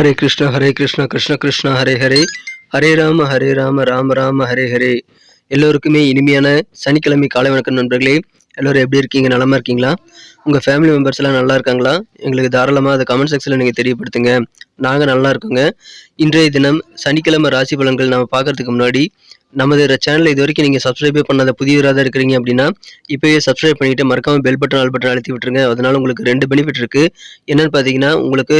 ஹரே கிருஷ்ணா ஹரே கிருஷ்ணா கிருஷ்ண கிருஷ்ணா ஹரே ஹரே. ஹரே ராம ஹரே ராம ராம ராம ஹரே ஹரே. எல்லோருக்குமே இனிமையான சனிக்கிழமை காலை வணக்கம் நண்பர்களே. எல்லோரும் எப்படி இருக்கீங்க? நலமாக இருக்கீங்களா? உங்கள் ஃபேமிலி மெம்பர்ஸ் எல்லாம் நல்லா இருக்காங்களா? எங்களுக்கு தாராளமாக அதை கமெண்ட் செக்ஷனில் நீங்கள் தெரியப்படுத்துங்க. நாங்கள் நல்லா இருக்கோங்க. இன்றைய தினம் சனிக்கிழமை ராசி பலன்கள் நம்ம பார்க்கறதுக்கு முன்னாடி நமது சேனலில் இது வரைக்கும் நீங்கள் சப்ஸ்கிரைபே பண்ணாத புதியவராக தான் இருக்கிறீங்க அப்படின்னா இப்போயே சப்ஸ்கிரைப் பண்ணிவிட்டு மறக்காமல் பெல் பட்டன் ஆல் பட்டன் அழுத்தி விட்டுருங்க. அதனால் உங்களுக்கு ரெண்டு பெனிஃபிட் இருக்குது என்னென்னு பார்த்தீங்கன்னா உங்களுக்கு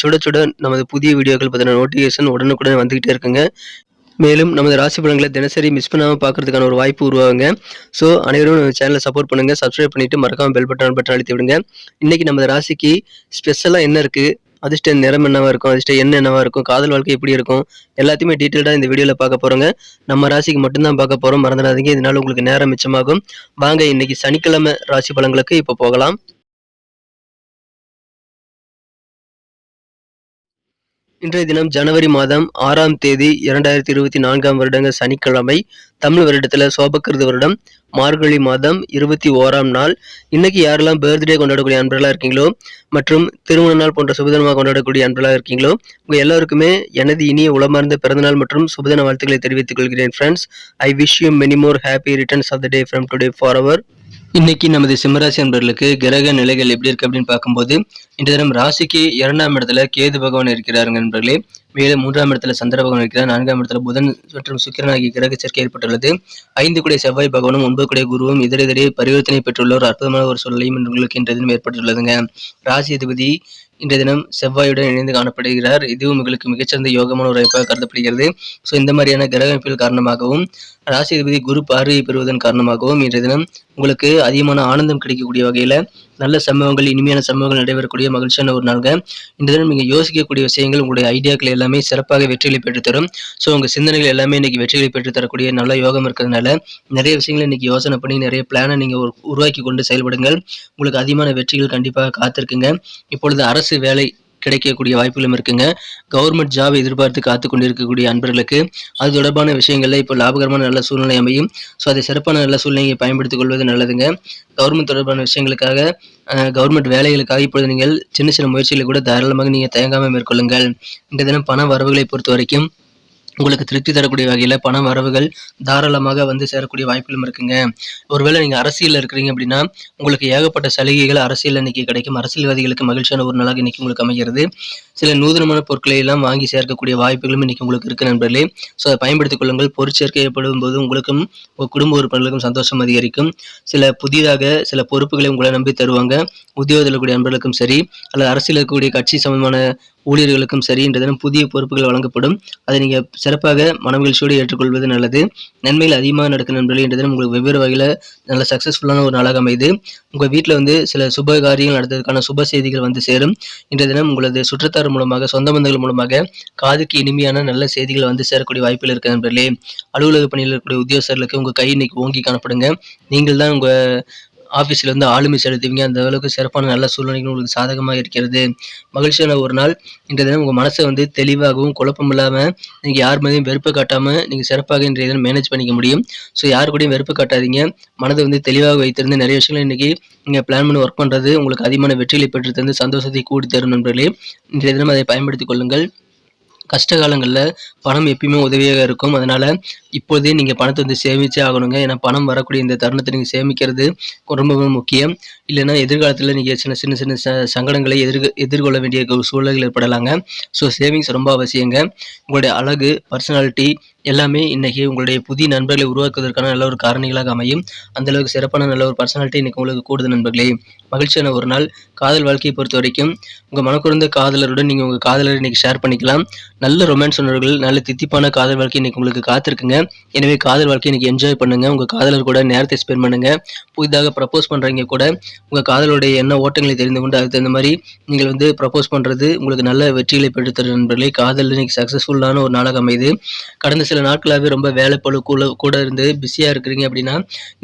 சுட சுட நமது புதிய வீடியோக்கள் பற்றின நோட்டிஃபிகேஷன் உடனுக்குடன் வந்துக்கிட்டே இருக்குங்க. மேலும் நமது ராசி பலன்களை தினசரி மிஸ் பண்ணாமல் பார்க்கறதுக்கான ஒரு வாய்ப்பு உருவாகுங்க. ஸோ அனைவரும் நம்ம சேனலை சப்போர்ட் பண்ணுங்கள் சப்ஸ்கிரைப் பண்ணிவிட்டு மறக்காமல் பெல் பட்டன் பட்டன் அழுத்தி விடுங்க. இன்றைக்கி நமது ராசிக்கு ஸ்பெஷலாக என்ன இருக்குது அதிர்ஷ்ட நிறம் என்னவா இருக்கும்? அதிர்ஷ்ட எண் என்னவா இருக்கும்? காதல் வாழ்க்கை எப்படி இருக்கும்? எல்லாத்தையுமே டீட்டெயில்டாக இந்த வீடியோவில் பார்க்க போகிறோங்க நம்ம ராசிக்கு மட்டும்தான் பார்க்க போகிறோம் மறந்துடாதீங்க. இதனால உங்களுக்கு நேரம் மிச்சமாகும். வாங்க இன்னைக்கு சனிக்கிழமை ராசி பலன்களுக்கு இப்போ போகலாம். இன்றைய தினம் ஜனவரி மாதம் ஆறாம் தேதி இரண்டாயிரத்தி இருபத்தி நான்காம் வருடங்க சனிக்கிழமை தமிழ் வருடத்தில் சோபக்கிருது வருடம் மார்கழி மாதம் இருபத்தி ஓராம் நாள். இன்னைக்கு யாரெல்லாம் பர்த்டே கொண்டாடக்கூடிய அன்பர்களாக இருக்கீங்களோ மற்றும் திருமண நாள் போன்ற சுபதினமாக கொண்டாடக்கூடிய அன்பர்களாக இருக்கீங்களோ உங்கள் எல்லாருக்குமே எனது இனிய உளமார்ந்த பிறந்தநாள் மற்றும் சுபதின வாழ்த்துக்களை தெரிவித்துக் கொள்கிறேன் friends I wish you many more happy returns of the day from today for our இன்னைக்கு நமது சிம்மராசி நண்பர்களுக்கு கிரக நிலைகள் எப்படி இருக்கு அப்படின்னு பார்க்கும்போது இன்று தினம் ராசிக்கு இரண்டாம் இடத்துல கேது பகவான் இருக்கிறாருங்க நண்பர்களே. மேலும் மூன்றாம் இடத்துல சந்திர பகவான் இருக்கிறார். நான்காம் இடத்துல புதன் மற்றும் சுக்கிரன் ஆகிய கிரக சேர்க்கை ஏற்பட்டுள்ளது. ஐந்து குடை செவ்வாய் பகவானும் ஒன்பது குடை குருவும் இதரிடையே பரிவர்த்தனை பெற்றுள்ள ஒரு அற்புதமான ஒரு சூழலையும் உங்களுக்கு இன்றைய தினம் ஏற்பட்டுள்ளதுங்க. ராசி அதிபதி இன்றைய தினம் செவ்வாயுடன் இணைந்து காணப்படுகிறார். இதுவும் உங்களுக்கு மிகச்சிறந்த யோகமான ஒரு வாய்ப்பாக கருதப்படுகிறது. ஸோ இந்த மாதிரியான கிரக அமைப்புகள் காரணமாகவும் ராசி அதிபதி குரு பார்வையை பெறுவதன் காரணமாகவும் இன்றைய தினம் உங்களுக்கு அதிகமான ஆனந்தம் கிடைக்கக்கூடிய வகையில் நல்ல சம்பவங்கள் இனிமையான சம்பவங்கள் நடைபெறக்கூடிய மகிழ்ச்சியான ஒரு நாள்ங்க. இந்த தினம் நீங்கள் யோசிக்கக்கூடிய விஷயங்கள் உங்களுடைய ஐடியாக்கள் எல்லாமே சிறப்பாக வெற்றிகளை பெற்றுத்தரும். ஸோ உங்கள் சிந்தனைகள் எல்லாமே இன்னைக்கு வெற்றிகளை பெற்று தரக்கூடிய நல்ல யோகம் இருக்கிறதுனால நிறைய விஷயங்களை இன்றைக்கி யோசனை பண்ணி நிறைய பிளானை நீங்கள் உருவாக்கி கொண்டு செயல்படுங்கள். உங்களுக்கு அதிகமான வெற்றிகள் கண்டிப்பாக காத்திருக்குங்க. இப்பொழுது அரசு வேலை கிடைக்கக்கூடிய வாய்ப்புகளும் இருக்குங்க. கவர்மெண்ட் ஜாப் எதிர்பார்த்து காத்து கொண்டிருக்கக்கூடிய அன்பர்களுக்கு அது தொடர்பான விஷயங்களில் இப்போ லாபகரமான நல்ல சூழ்நிலை அமையும். ஸோ அதை சிறப்பான நல்ல சூழ்நிலையை பயன்படுத்திக் கொள்வது நல்லதுங்க. கவர்மெண்ட் தொடர்பான விஷயங்களுக்காக கவர்மெண்ட் வேலைகளுக்காக இப்பொழுது நீங்கள் சின்ன சின்ன முயற்சிகளை கூட தாராளமாக நீங்கள் தயங்காமல் மேற்கொள்ளுங்கள். இந்த தினம் பண வரவுகளை பொறுத்த வரைக்கும் உங்களுக்கு திருப்தி தரக்கூடிய வகையில் பண வரவுகள் தாராளமாக வந்து சேரக்கூடிய வாய்ப்புகளும் இருக்குங்க. ஒருவேளை நீங்கள் அரசியலில் இருக்கிறீங்க அப்படின்னா உங்களுக்கு ஏகப்பட்ட சலுகைகள் அரசியல் இன்னைக்கு கிடைக்கும். அரசியல்வாதிகளுக்கு மகிழ்ச்சியான ஒரு நாளாக இன்னைக்கு உங்களுக்கு அமைகிறது. சில நூதனமான பொருட்களை எல்லாம் வாங்கி சேர்க்கக்கூடிய வாய்ப்புகளும் இன்னைக்கு உங்களுக்கு இருக்கு நண்பர்களே. ஸோ அதை பயன்படுத்திக் கொள்ளுங்கள். பொருட்சேர்க்கை ஏற்படும் போது உங்களுக்கும் உங்கள் குடும்ப உறுப்பினர்களுக்கும் சந்தோஷம் அதிகரிக்கும். சில புதிதாக சில பொறுப்புகளை உங்களை நம்பி தருவாங்க. உத்தியோகத்தில் கூடிய நண்பர்களுக்கும் சரி அல்லது அரசியல் இருக்கக்கூடிய கட்சி சம்பந்தமான ஊழியர்களுக்கும் சரி என்ற தினம் புதிய பொறுப்புகள் வழங்கப்படும். அதை நீங்கள் சிறப்பாக மனமகிழ்ச்சியோடு ஏற்றுக்கொள்வது நல்லது. நன்மைகள் அதிகமாக நடக்கும் நண்பர்களே என்ற தினம் உங்களுக்கு வெவ்வேறு வகையில் நல்ல சக்ஸஸ்ஃபுல்லான ஒரு நாளாக அமைது உங்கள் வீட்டில் வந்து சில சுப காரியங்கள் நடத்துவதற்கான சுப செய்திகள் வந்து சேரும். இன்றைய தினம் உங்களது சுற்றத்தார் மூலமாக சொந்த பந்தங்கள் மூலமாக காதுக்கு இனிமையான நல்ல செய்திகள் வந்து சேரக்கூடிய வாய்ப்பில் இருக்கு நண்பர்களே. அலுவலக பணியில் இருக்கக்கூடிய உத்தியோகர்களுக்கு உங்கள் கை இன்னைக்கு ஓங்கி காணப்படுங்க. நீங்கள் தான் உங்கள் ஆஃபீஸில் வந்து ஆளுமை செலுத்துவீங்க. அந்த அளவுக்கு சிறப்பான நல்ல சூழ்நிலைகள் உங்களுக்கு சாதகமாக இருக்கிறது. மகிழ்ச்சியான ஒரு நாள். இன்றைய தினம் உங்கள் மனசை வந்து தெளிவாகவும் குழப்பம் இல்லாமல் நீங்கள் யார் மீதையும் வெறுப்பு காட்டாமல் நீங்கள் சிறப்பாக இன்றைய தினம் மேனேஜ் பண்ணிக்க முடியும். ஸோ யார் கூடயும் வெறுப்பு காட்டாதீங்க. மனதை வந்து தெளிவாக வைத்திருந்து நிறைய விஷயங்கள் இன்றைக்கி நீங்கள் பிளான் பண்ணி ஒர்க் பண்ணுறது உங்களுக்கு அதிகமான வெற்றிகளை பெற்று தந்து சந்தோஷத்தை கூடி தரும் நண்பர்களே. இன்றைய தினம் அதை பயன்படுத்திக் கொள்ளுங்கள். கஷ்ட காலங்களில் பணம் எப்பயுமே உதவியாக இருக்கும். அதனால் இப்போதே நீங்கள் பணத்தை வந்து சேமிச்சே ஆகணுங்க. ஏன்னா பணம் வரக்கூடிய இந்த தருணத்தை நீங்கள் சேமிக்கிறது ரொம்பவும் முக்கியம். இல்லைன்னா எதிர்காலத்தில் நீங்கள் சின்ன சின்ன சின்ன ச சங்கடங்களை எதிர் எதிர்கொள்ள வேண்டிய சூழல்கள் ஏற்படலாங்க. ஸோ சேவிங்ஸ் ரொம்ப அவசியங்க. உங்களுடைய அழகு பர்சனாலிட்டி எல்லாமே இன்றைக்கி உங்களுடைய புதிய நண்பர்களை உருவாக்குவதற்கான நல்ல ஒரு காரணிகளாக அமையும். அந்தளவுக்கு சிறப்பான நல்ல ஒரு பர்சனாலிட்டி இன்றைக்கி உங்களுக்கு கூடுதல் நண்பர்களே. மகிழ்ச்சியான ஒரு நாள். காதல் வாழ்க்கையை பொறுத்த வரைக்கும் உங்கள் மனக்குறந்த காதலருடன் நீங்கள் உங்கள் காதலரை இன்றைக்கி ஷேர் பண்ணிக்கலாம். நல்ல ரொமான்ஸ் உணர்வுகள் நல்ல தித்திப்பான காதல் வாழ்க்கை இன்றைக்கி உங்களுக்கு காத்திருக்குங்க. எனவே காதல் வாழ்க்கையை இன்றைக்கி என்ஜாய் பண்ணுங்கள் உங்கள் காதலர் கூட நேரத்தை ஸ்பெண்ட் பண்ணுங்கள் புதிதாக ப்ரப்போஸ் பண்ணுறவங்க கூட உங்கள் காதலுடைய என்ன ஓட்டங்களை தெரிந்து கொண்டு அதுக்கு தகுந்த மாதிரி நீங்கள் வந்து ப்ரப்போஸ் பண்ணுறது உங்களுக்கு நல்ல வெற்றிகளை பெற்றுத்தர நண்பர்களே. காதல் இன்றைக்கி சக்ஸஸ்ஃபுல்லான ஒரு நாளாக அமைது கடந்த சில நாட்களாகவே ரொம்ப வேலை பழு கூட கூட இருந்து பிஸியாக இருக்கிறீங்க அப்படின்னா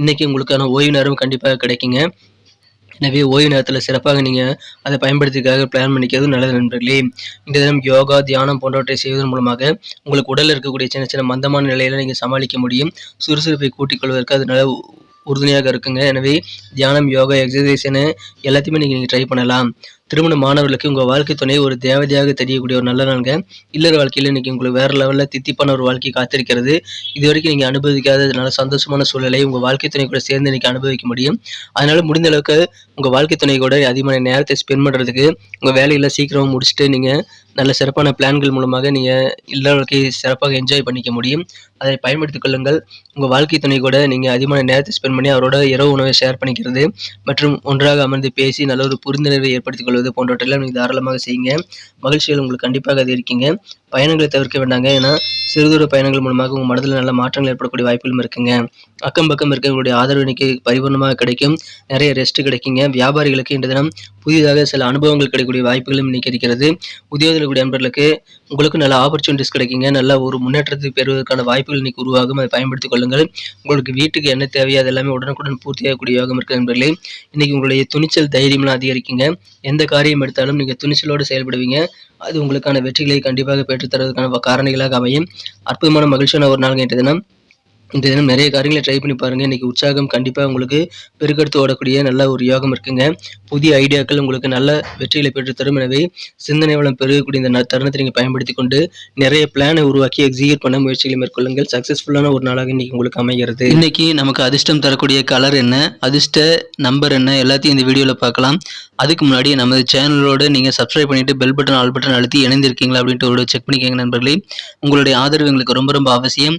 இன்றைக்கி உங்களுக்கான ஓய்வு நேரம் கண்டிப்பாக கிடைக்குங்க. எனவே ஓய்வு நேரத்தில் சிறப்பாக நீங்கள் அதை பயன்படுத்திக்காக பிளான் பண்ணிக்கிறது நல்லது நண்பர்களே. இந்த தினம் யோகா தியானம் போன்றவற்றை செய்வதன் மூலமாக உங்களுக்கு உடலில் இருக்கக்கூடிய சின்ன சின்ன மந்தமான நிலையில நீங்கள் சமாளிக்க முடியும். சுறுசுறுப்பை கூட்டிக் கொள்வதற்கு அது நல்ல உறுதுணையாக இருக்குங்க. எனவே தியானம் யோகா எக்ஸசைஸ்னு எல்லாத்தையுமே நீங்கள் நீங்கள் ட்ரை பண்ணலாம். திருமண மாணவர்களுக்கு உங்கள் வாழ்க்கை துணை ஒரு தேவதையாக தெரியக்கூடிய ஒரு நல்ல நாளுங்க. இல்லற வாழ்க்கையில் இன்றைக்கி உங்களுக்கு வேறு லெவலில் தித்திப்பான ஒரு வாழ்க்கை காத்திருக்கிறது. இது வரைக்கும் நீங்கள் அனுபவிக்காத நல்ல சந்தோஷமான சூழ்நிலை உங்கள் வாழ்க்கை துணை கூட சேர்ந்து இன்றைக்கி அனுபவிக்க முடியும். அதனால முடிந்த அளவுக்கு உங்கள் வாழ்க்கை துணை கூட அதிகமான நேரத்தை ஸ்பெண்ட் பண்ணுறதுக்கு உங்கள் வேலையெல்லாம் சீக்கிரமாக முடிச்சுட்டு நீங்கள் நல்ல சிறப்பான பிளான்கள் மூலமாக நீங்கள் இல்லற வாழ்க்கையை சிறப்பாக என்ஜாய் பண்ணிக்க முடியும். அதை பயன்படுத்திக் கொள்ளுங்கள். உங்கள் வாழ்க்கை துணை கூட நீங்கள் அதிகமான நேரத்தை ஸ்பெண்ட் பண்ணி அவரோட இரவு உணவை ஷேர் பண்ணிக்கிறது மற்றும் ஒன்றாக அமர்ந்து பேசி நல்ல ஒரு புரிந்துணர்வை ஏற்படுத்திக் கொள்வது போன்றவற்றெல்லாம் நீங்கள் தாராளமாக செய்யுங்க. மகிழ்ச்சிகள் உங்களுக்கு கண்டிப்பாக அது இருக்கீங்க பயணங்களை தவிர்க்க வேண்டாங்க. ஏன்னா சிறுதூர பயணங்கள் மூலமாக உங்கள் மனதில் நல்ல மாற்றங்கள் ஏற்படக்கூடிய வாய்ப்புகளும் இருக்குங்க. அக்கம் பக்கம் இருக்கவங்களுடைய ஆதரவு இன்னைக்கு பரிபூர்ணமாக கிடைக்கும். நிறைய ரெஸ்ட் கிடைக்குங்க. வியாபாரிகளுக்கு இன்று தினம் புதிதாக சில அனுபவங்கள் கிடைக்கக்கூடிய வாய்ப்புகளும் இன்னைக்கு இருக்கிறது. உத்தியோகத்தில் நண்பர்களுக்கு உங்களுக்கு நல்ல ஆப்பர்ச்சுனிட்டிஸ் கிடைக்குங்க. நல்ல ஒரு முன்னேற்றத்தை பெறுவதற்கான வாய்ப்புகள் இன்னைக்கு உருவாகும். அதை பயன்படுத்திக் கொள்ளுங்கள். உங்களுக்கு வீட்டுக்கு என்ன தேவையோ அது எல்லாமே உடனுக்குடன் பூர்த்தியாகக்கூடிய யோகம் இருக்கு நண்பர்களே. இன்னைக்கு உங்களுடைய துணிச்சல் தைரியம்லாம் அதிகரிக்குங்க. எந்த காரியம் எடுத்தாலும் நீங்கள் துணிச்சலோடு செயல்படுவீங்க. அது உங்களுக்கான வெற்றிகளை கண்டிப்பாக பெற்றுத்தருவதற்கான காரணிகளாக அமையும். அற்புதமான மகிழ்ச்சியான ஒரு நாள் இன்றைய தினம். இந்த தினம் நிறைய காரியங்களை ட்ரை பண்ணி பாருங்கள் இன்றைக்கி உற்சாகம் கண்டிப்பாக உங்களுக்கு பெருக்கெடுத்து ஓடக்கூடிய நல்ல ஒரு யோகம் இருக்குங்க. புதிய ஐடியாக்கள் உங்களுக்கு நல்ல வெற்றிகளை பெற்றுத்தரும். எனவே சிந்தனை வளம் பெருகக்கூடிய இந்த தருணத்தை நீங்கள் பயன்படுத்தி கொண்டு நிறைய பிளானை உருவாக்கி எக்ஸிக்யூட் பண்ண முயற்சிகளை மேற்கொள்ளுங்கள். சக்ஸஸ்ஃபுல்லான ஒரு நாளாக இன்றைக்கி உங்களுக்கு அமைகிறது. இன்றைக்கி நமக்கு அதிர்ஷ்டம் தரக்கூடிய கலர் என்ன? அதிர்ஷ்ட நம்பர் என்ன? எல்லாத்தையும் இந்த வீடியோவில் பார்க்கலாம். அதுக்கு முன்னாடி நமது சேனலோடு நீங்கள் சப்ஸ்கிரைப் பண்ணிவிட்டு பெல் பட்டன் ஆல் பட்டன் அழுத்தி இணைந்திருக்கீங்களா அப்படின்ட்டு ஒரு செக் பண்ணிக்கோங்க நண்பர்களே. உங்களுடைய ஆதரவு எங்களுக்கு ரொம்ப ரொம்ப அவசியம்.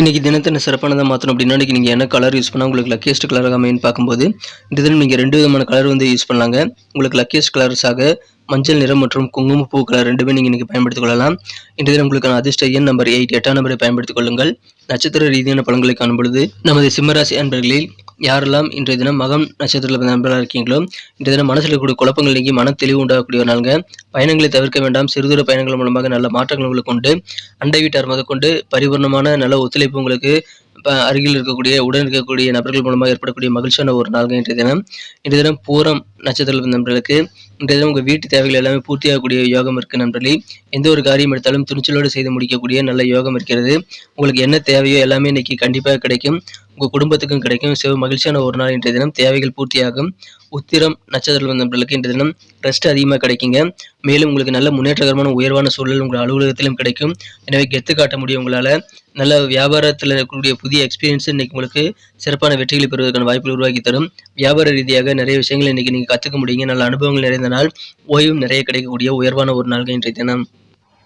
இன்றைக்கி தினத்தின சிறப்பானதாக மாற்றணும் அப்படின்னா இன்றைக்கி நீங்கள் என்ன கலர் யூஸ் பண்ணால் உங்களுக்கு லக்கியஸ்ட் கலராக அமைன்னு பார்க்கும்போது இந்த தினம் நீங்கள் ரெண்டு விதமான கலர் வந்து யூஸ் பண்ணலாங்க. உங்களுக்கு லக்கியஸ்ட் கலர்ஸாக மஞ்சள் நிறம் மற்றும் குங்குமப்பூ கலர் ரெண்டுமே நீங்கள் இன்னைக்கு பயன்படுத்திக் கொள்ளலாம். இந்த தினம் உங்களுக்கான அதிர்ஷ்ட எண் நம்பர் எயிட் எட்டாம் நம்பரை பயன்படுத்திக் கொள்ளுங்கள். நட்சத்திர ரீதியான பழங்களை காணும் பொழுது நமது சிம்மராசி அன்பர்களில் யாரெல்லாம் இன்றைய தினம் மகம் நட்சத்திரத்தில் பிறந்த நண்பர்களாக இருக்கீங்களோ இன்றைய தினம் மனசில் இருக்கக்கூடிய குழப்பங்கள் நீங்கி மன தெளிவு உண்டாகக்கூடிய ஒரு நாளுங்க. பயணங்களை தவிர்க்க வேண்டாம். சிறுதூர பயணங்கள் மூலமாக நல்ல மாற்றங்கள் உங்களுக்கு கொண்டு அண்டை வீட்டார் முதற்கொண்டு பரிபூர்ணமான நல்ல ஒத்துழைப்பு உங்களுக்கு அருகில் இருக்கக்கூடிய உடன் இருக்கக்கூடிய நபர்கள் மூலமாக ஏற்படக்கூடிய மகிழ்ச்சியான ஒரு நாள்ங்க இன்றைய தினம். இன்றைய தினம் பூரம் நட்சத்திரத்தில் நண்பர்களுக்கு இன்றைய தினம் உங்கள் வீட்டு தேவைகள் எல்லாமே பூர்த்தியாகக்கூடிய யோகம் இருக்கு நண்பர்களே. எந்த ஒரு காரியம் எடுத்தாலும் துணிச்சலோடு செய்து முடிக்கக்கூடிய நல்ல யோகம் இருக்கிறது. உங்களுக்கு என்ன தேவையோ எல்லாமே இன்னைக்கு கண்டிப்பாக கிடைக்கும். உங்கள் குடும்பத்துக்கும் கிடைக்கும். சிவ மகிழ்ச்சியான ஒரு நாள் இன்றைய தினம். தேவைகள் பூர்த்தியாகும். உத்திரம் நட்சத்திரத்தில் வந்தவர்களுக்கு இன்றைய தினம் ரெஸ்ட் அதிகமாக கிடைக்குங்க. மேலும் உங்களுக்கு நல்ல முன்னேற்றகரமான உயர்வான சூழல் உங்கள் அலுவலகத்திலும் கிடைக்கும். எனவே கெத்து காட்ட முடியும் உங்களால். நல்ல வியாபாரத்தில் இருக்கக்கூடிய புதிய எக்ஸ்பீரியன்ஸ் இன்னைக்கு உங்களுக்கு சிறப்பான வெற்றிகளை பெறுவதற்கான வாய்ப்புகள் உருவாக்கி தரும். வியாபார ரீதியாக நிறைய விஷயங்களை இன்னைக்கு நீங்கள் கற்றுக்க முடியுங்க. நல்ல அனுபவங்கள் நிறைந்த நாள் ஓய்வும் நிறைய கிடைக்கக்கூடிய உயர்வான ஒரு நாள்கள் இன்றைய தினம்.